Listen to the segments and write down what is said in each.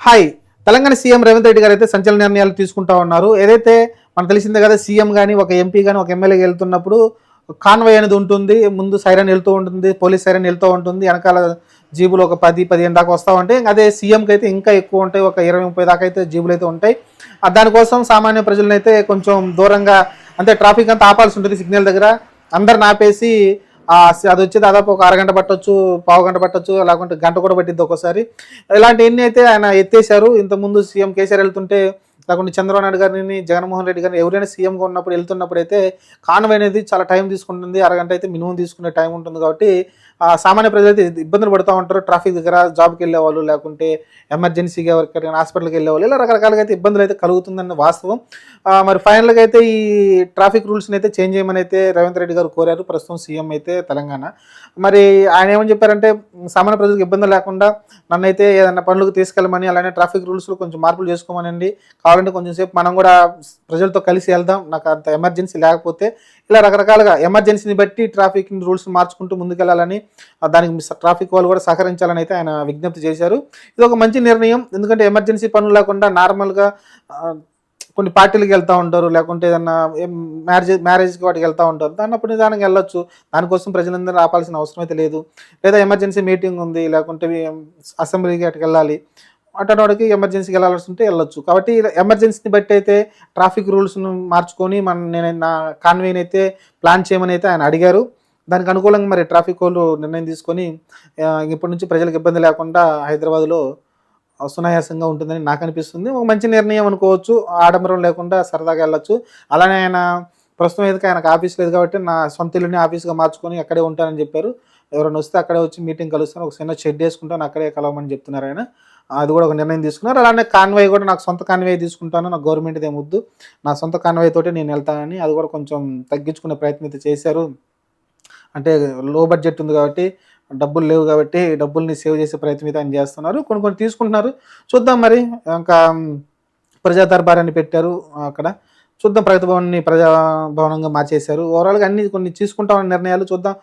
Hi. Telangana CM Revanth Reddy గారు అయితే సంచలన నిర్ణయాలు తీసుకుంటా ఉన్నారు. ఏదైతే మనకు తెలిసిందే కదా సీఎం కానీ ఒక ఎంపీ కానీ ఒక ఎమ్మెల్యే వెళ్తున్నప్పుడు కాన్వై అనేది ఉంటుంది. ముందు సైరన్ వెళ్తూ ఉంటుంది పోలీస్ సైరన్ వెళ్తూ ఉంటుంది. వెనకాల జీబులు ఒక పది పదిహేను దాకా వస్తూ ఉంటాయి. అదే సీఎంకి అయితే ఇంకా ఎక్కువ ఉంటాయి. ఒక ఇరవై ముప్పై దాకా అయితే జీబులు అయితే ఉంటాయి. దానికోసం సామాన్య ప్రజలను అయితే కొంచెం దూరంగా అంటే ట్రాఫిక్ అంతా ఆపాల్సి ఉంటుంది సిగ్నల్ దగ్గర. అందరిని ఆపేసి అది వచ్చి దాదాపు ఒక అరగంట పట్టొచ్చు పావు గంట పట్టొచ్చు లేకుంటే గంట కూడా పట్టిద్ది ఒక్కోసారి. ఇలాంటివన్నీ అయితే ఆయన ఎత్తేశారు ఇంతకుముందు సీఎం కేసీఆర్ వెళ్తుంటే లేకుంటే చంద్రబాబు నాయుడు గారిని జగన్మోహన్ రెడ్డి గారిని ఎవరైనా సీఎంగా ఉన్నప్పుడు వెళ్తున్నప్పుడు అయితే కాన్వై అనేది చాలా టైం తీసుకుంటుంది. అరగంట అయితే మినిమం తీసుకునే టైం ఉంటుంది కాబట్టి సామాన్య ప్రజలు అయితే ఇబ్బందులు పడుతూ ఉంటారు. ట్రాఫిక్ దగ్గర జాబ్కి వెళ్ళే వాళ్ళు లేకుంటే ఎమర్జెన్సీగా ఎవరికైనా హాస్పిటల్కి వెళ్ళే వాళ్ళు ఇలా రకరకాలుగా అయితే ఇబ్బందులు అయితే కలుగుతుందన్న వాస్తవం. మరి ఫైనల్గా అయితే ఈ ట్రాఫిక్ రూల్స్ని అయితే చేంజ్ చేయమని అయితే రేవంత్ రెడ్డి గారు కోరారు. ప్రస్తుతం సీఎం అయితే తెలంగాణ. మరి ఆయన ఏమని చెప్పారంటే సామాన్య ప్రజలకు ఇబ్బంది లేకుండా నన్ను అయితే ఏదైనా పనులకు తీసుకెళ్ళమని అలానే ట్రాఫిక్ రూల్స్లో కొంచెం మార్పులు చేసుకోమనండి. కావాలంటే కొంచెం సేపు మనం కూడా ప్రజలతో కలిసి వెళ్దాం. నాకు అంత ఎమర్జెన్సీ లేకపోతే ఇలా రకరకాలుగా ఎమర్జెన్సీని బట్టి ట్రాఫిక్ రూల్స్ మార్చుకుంటూ ముందుకెళ్ళాలని దానికి ట్రాఫిక్ వాళ్ళు కూడా సహకరించాలని అయితే ఆయన విజ్ఞప్తి చేశారు. ఇది ఒక మంచి నిర్ణయం. ఎందుకంటే ఎమర్జెన్సీ పనులు లేకుండా నార్మల్గా కొన్ని పార్టీలకు వెళ్తూ ఉంటారు లేకుంటే ఏదన్నా మ్యారేజ్ మ్యారేజ్కి వాటికి వెళ్తూ ఉంటారు. దాన్ని అప్పుడు నిదానంగా వెళ్ళొచ్చు. దానికోసం ప్రజలందరూ ఆపాల్సిన అవసరం అయితే లేదు లేదా ఎమర్జెన్సీ మీటింగ్ ఉంది లేకుంటే అసెంబ్లీకి అటుకు వెళ్ళాలి. అటు ఎమర్జెన్సీకి వెళ్ళాల్సి ఉంటే వెళ్ళొచ్చు. కాబట్టి ఎమర్జెన్సీని బట్టి అయితే ట్రాఫిక్ రూల్స్ను మార్చుకొని మన నేను నా కాన్వేని అయితే ప్లాన్ చేయమని అయితే ఆయన అడిగారు. దానికి అనుకూలంగా మరి ట్రాఫిక్ వాళ్ళు నిర్ణయం తీసుకొని ఇప్పటి నుంచి ప్రజలకు ఇబ్బంది లేకుండా హైదరాబాద్లో సునాయాసంగా ఉంటుందని నాకు అనిపిస్తుంది. ఒక మంచి నిర్ణయం అనుకోవచ్చు. ఆడంబరం లేకుండా సరదాగా వెళ్ళొచ్చు. అలానే ఆయన ప్రస్తుతం అయితే ఆయనకు ఆఫీస్ లేదు కాబట్టి నా సొంత ఇల్లుని ఆఫీస్గా మార్చుకొని అక్కడే ఉంటానని చెప్పారు. ఎవరైనా వస్తే అక్కడే వచ్చి మీటింగ్ కలుస్తాను. ఒక చిన్న షెడ్ వేసుకుంటాను అక్కడే కలవమని చెప్తున్నారు ఆయన. అది కూడా ఒక నిర్ణయం తీసుకున్నారు. అలానే కాన్వాయ్ కూడా నాకు సొంత కాన్వాయ్ తీసుకుంటాను. నాకు గవర్నమెంట్ ఏమొద్దు నా సొంత కాన్వాయ్ తోటి నేను వెళ్తానని అది కూడా కొంచెం తగ్గించుకునే ప్రయత్నం అయితే చేశారు. అంటే లో బడ్జెట్ ఉంది కాబట్టి డబ్బులు లేవు కాబట్టి డబ్బుల్ని సేవ్ చేసే ప్రయత్నం అయితే ఆయన చేస్తున్నారు. కొన్ని కొన్ని తీసుకుంటున్నారు. చూద్దాం మరి. ఇంకా ప్రజా దర్బార్ అని పెట్టారు అక్కడ. చూద్దాం ప్రగతి భవన్ని ప్రజా భవనంగా మార్చేశారు ఓవరాల్గా అన్ని కొన్ని తీసుకుంటామన్న నిర్ణయాలు చూద్దాం.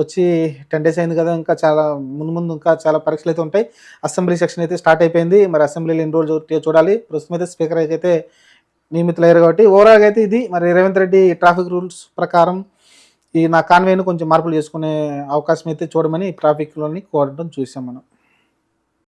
వచ్చి టెన్ డేస్ అయింది కదా ఇంకా చాలా ముందు ముందు ఇంకా చాలా పరీక్షలు అయితే ఉంటాయి. అసెంబ్లీ సెక్షన్ అయితే స్టార్ట్ అయిపోయింది. మరి అసెంబ్లీలో ఎన్ని రోజులు చూడాలి. ప్రస్తుతం అయితే స్పీకర్ అయితే నియమితులయ్యారు కాబట్టి ఓవరాల్గా అయితే ఇది. మరి రేవంత్ రెడ్డి ట్రాఫిక్ రూల్స్ ప్రకారం ఈ నా కాన్వేను కొంచెం మార్పులు చేసుకునే అవకాశం అయితే చూడమని ట్రాఫిక్లోని కోరడం చూసాం మనం.